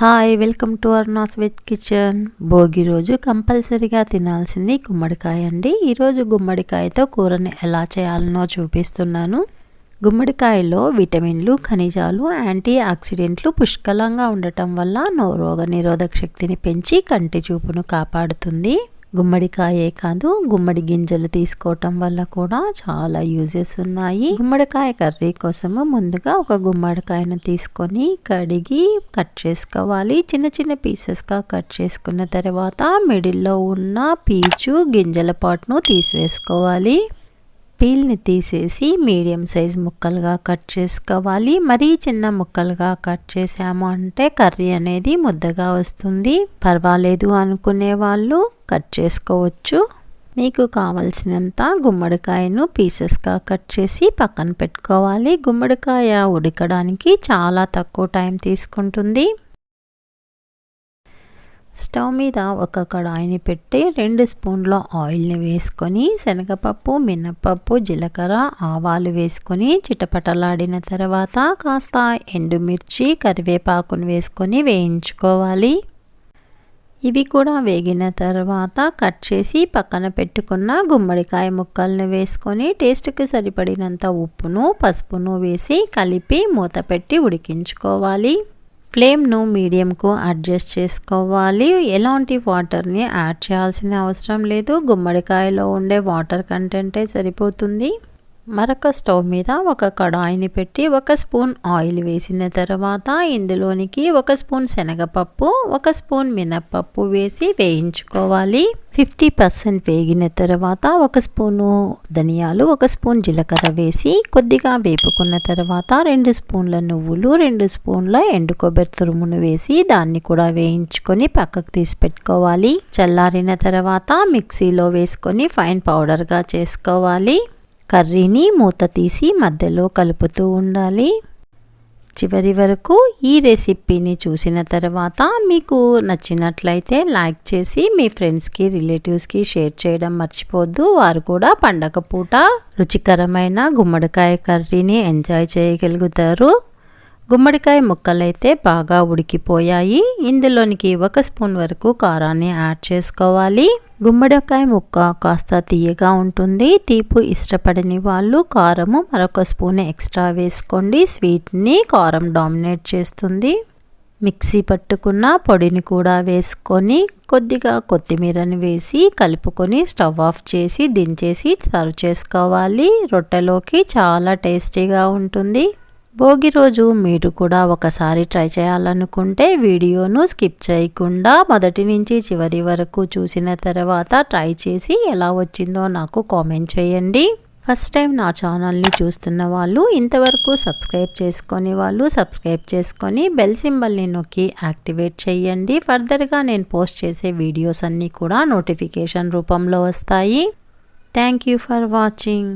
Hi welcome to అర్నాస్ veg kitchen Bhogi రోజు కంపల్సరీగా తినాల్సింది గుమ్మడికాయ అండి. ఈరోజు గుమ్మడికాయతో కూరని ఎలా చేయాలనో చూపిస్తున్నాను. గుమ్మడికాయలో విటమిన్లు ఖనిజాలు యాంటీ ఆక్సిడెంట్లు పుష్కలంగా ఉండటం వల్ల రోగ నిరోధక శక్తిని పెంచి కంటి చూపును కాపాడుతుంది. గుమ్మడికాయే కాదు గుమ్మడి గింజలు తీసుకోవటం వల్ల కూడా చాలా యూజెస్ ఉన్నాయి. గుమ్మడికాయ కర్రీ కోసము ముందుగా ఒక గుమ్మడికాయను తీసుకొని కడిగి కట్ చేసుకోవాలి. చిన్న చిన్న పీసెస్గా కట్ చేసుకున్న తర్వాత మిడిల్లో ఉన్న పీచు గింజల పాటును తీసివేసుకోవాలి. పీల్ని తీసేసి మీడియం సైజ్ ముక్కలుగా కట్ చేసుకోవాలి. మరీ చిన్న ముక్కలుగా కట్ చేసాము అంటే కర్రీ అనేది ముద్దగా వస్తుంది. పర్వాలేదు అనుకునే వాళ్ళు కట్ చేసుకోవచ్చు. మీకు కావలసినంత గుమ్మడికాయను పీసెస్గా కట్ చేసి పక్కన పెట్టుకోవాలి. గుమ్మడికాయ ఉడకడానికి చాలా తక్కువ టైం తీసుకుంటుంది. స్టవ్ మీద ఒక కడాయిని పెట్టి రెండు స్పూన్ల ఆయిల్ని వేసుకొని శనగపప్పు మినప్పప్పు జీలకర్ర ఆవాలు వేసుకొని చిటపటలాడిన తర్వాత కాస్త ఎండుమిర్చి కరివేపాకును వేసుకొని వేయించుకోవాలి. ఇవి కూడా వేగిన తర్వాత కట్ చేసి పక్కన పెట్టుకున్న గుమ్మడికాయ ముక్కలను వేసుకొని టేస్ట్కి సరిపడినంత ఉప్పును పసుపును వేసి కలిపి మూత పెట్టి ఉడికించుకోవాలి. ఫ్లేమ్ను మీడియంకు అడ్జస్ట్ చేసుకోవాలి. ఎలాంటి వాటర్ని యాడ్ చేయాల్సిన అవసరం లేదు. గుమ్మడికాయలో ఉండే వాటర్ కంటెంటే సరిపోతుంది. మరొక స్టవ్ మీద ఒక కడాయిని పెట్టి ఒక స్పూన్ ఆయిల్ వేసిన తర్వాత ఇందులోనికి ఒక స్పూన్ శనగపప్పు ఒక స్పూన్ మినప్పప్పు వేసి వేయించుకోవాలి. ఫిఫ్టీ పర్సెంట్ వేగిన తర్వాత ఒక స్పూను ధనియాలు ఒక స్పూన్ జీలకర్ర వేసి కొద్దిగా వేపుకున్న తర్వాత రెండు స్పూన్ల నువ్వులు రెండు స్పూన్ల ఎండు కొబ్బరి తురుమును వేసి దాన్ని కూడా వేయించుకొని పక్కకు తీసి పెట్టుకోవాలి. చల్లారిన తర్వాత మిక్సీలో వేసుకొని ఫైన్ పౌడర్గా చేసుకోవాలి. కర్రీని మూత తీసి మధ్యలో కలుపుతూ ఉండాలి. చివరి వరకు ఈ రెసిపీని చూసిన తర్వాత మీకు నచ్చినట్లయితే లైక్ చేసి మీ ఫ్రెండ్స్కి రిలేటివ్స్కి షేర్ చేయడం మర్చిపోద్దు వారు కూడా పండగ పూట రుచికరమైన గుమ్మడికాయ కర్రీని ఎంజాయ్ చేయగలుగుతారు. గుమ్మడికాయ ముక్కలైతే బాగా ఉడికిపోయాయి. ఇందులోనికి ఒక స్పూన్ వరకు కారాన్ని యాడ్ చేసుకోవాలి. గుమ్మడికాయ ముక్క కాస్త తీయగా ఉంటుంది. తీపు ఇష్టపడని వాళ్ళు కారము మరొక స్పూన్ ఎక్స్ట్రా వేసుకోండి. స్వీట్ని కారం డామినేట్ చేస్తుంది. మిక్సీ పట్టుకున్న పొడిని కూడా వేసుకొని కొద్దిగా కొత్తిమీరని వేసి కలుపుకొని స్టవ్ ఆఫ్ చేసి దించేసి సర్వ్ చేసుకోవాలి. రొట్టెలోకి చాలా టేస్టీగా ఉంటుంది. భోగి రోజు మీరు కూడా ఒకసారి ట్రై చేయాలనుకుంటే వీడియోను స్కిప్ చేయకుండా మొదటి నుంచి చివరి వరకు చూసిన తర్వాత ట్రై చేసి ఎలా వచ్చిందో నాకు కామెంట్ చేయండి. ఫస్ట్ టైం నా ఛానల్ని చూస్తున్న వాళ్ళు ఇంతవరకు సబ్స్క్రైబ్ చేసుకొని వాళ్ళు సబ్స్క్రైబ్ చేసుకొని బెల్ సింబల్ని నొక్కి యాక్టివేట్ చేయండి. ఫర్దర్గా నేను పోస్ట్ చేసే వీడియోస్ అన్నీ కూడా నోటిఫికేషన్ రూపంలో వస్తాయి. Thank you for watching.